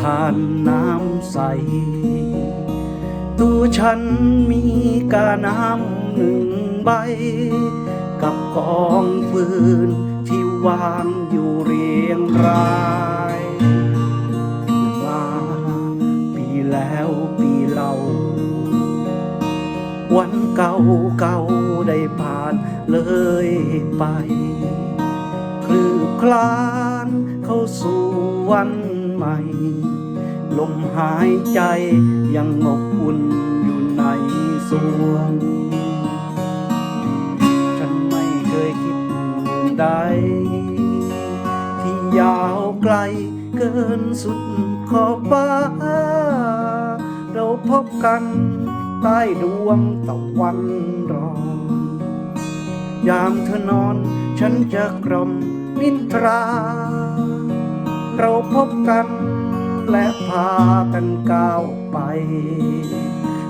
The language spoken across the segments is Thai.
ทานน้ำใสตัวฉันมีกาน้ำหนึ่งใบ กับกองฟืนที่วางอยู่เรียงรายมาปีแล้วปีเล่า วันเก่าเก่าๆได้ผ่านเลยไป คลืบคลาน เข้าสู่วันใหม่ ลมหายใจยังอบอุ่นอยู่ในสวง ฉันไม่เคยคิดใด ที่ยาวไกลเกินสุดขอบฟ้า เราพบกันใต้ดวงตะวันรอนยามเธอนอนฉันจะกล่อมนิทรา เราพบกัน และพากันก้าวไป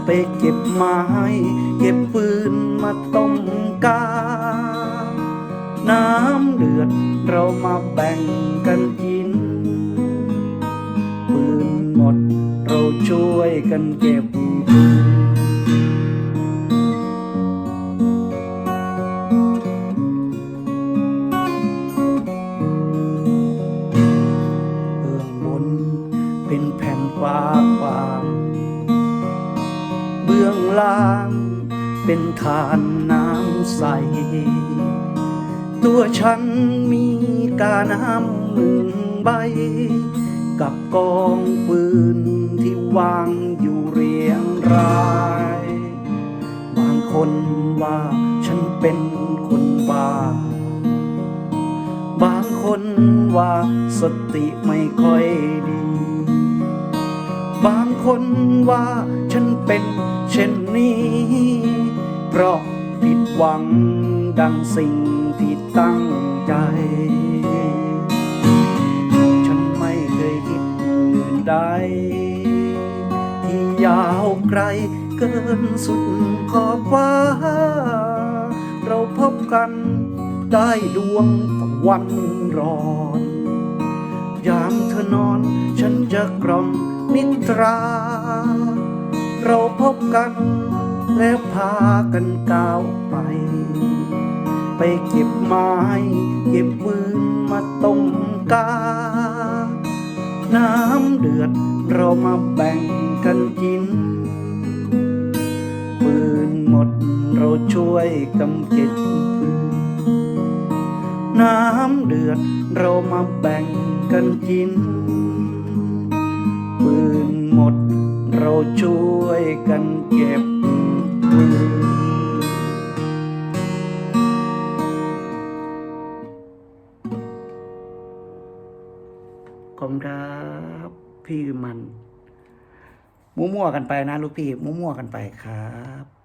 ไปเก็บไม้เก็บปืนมาต้มกา น้ำเดือดเรามาแบ่งกันกิน ปืนหมดเราช่วยกันเก็บ เป็นแผ่นฟ้าความเบื้องล่างเป็นทานน้ำใส ตัวฉันมีกาน้ำหนึ่งใบ กับกองปืนที่วางอยู่เรียงราย บางคนว่าฉันเป็นคนบ้า บางคนว่าสติไม่ค่อยดี บางคนว่าฉันเป็นเช่นนี้ เพราะผิดหวังดังสิ่งที่ตั้งใจ ฉันไม่เคยคิดอื่นใด ที่ยาวไกลเกินสุดขอบฟ้า เราพบกันได้ดวงตะวันรอน ยามเธอนอนฉันจะกล่อม นิทรา เราพบกันแล้วพากันก้าวไป ไปเก็บไม้เก็บปืนมาต้มกา น้ำเดือดเรามาแบ่งกันกิน ปืนหมดเราช่วยกำก็บปืนน้ำเดือดเรามาแบ่งกันกิน เราช่วยกันเก็บปืนขอบคุณครับพี่มันมั่วๆกันไปนะลูกพี่มั่วๆกันไปครับ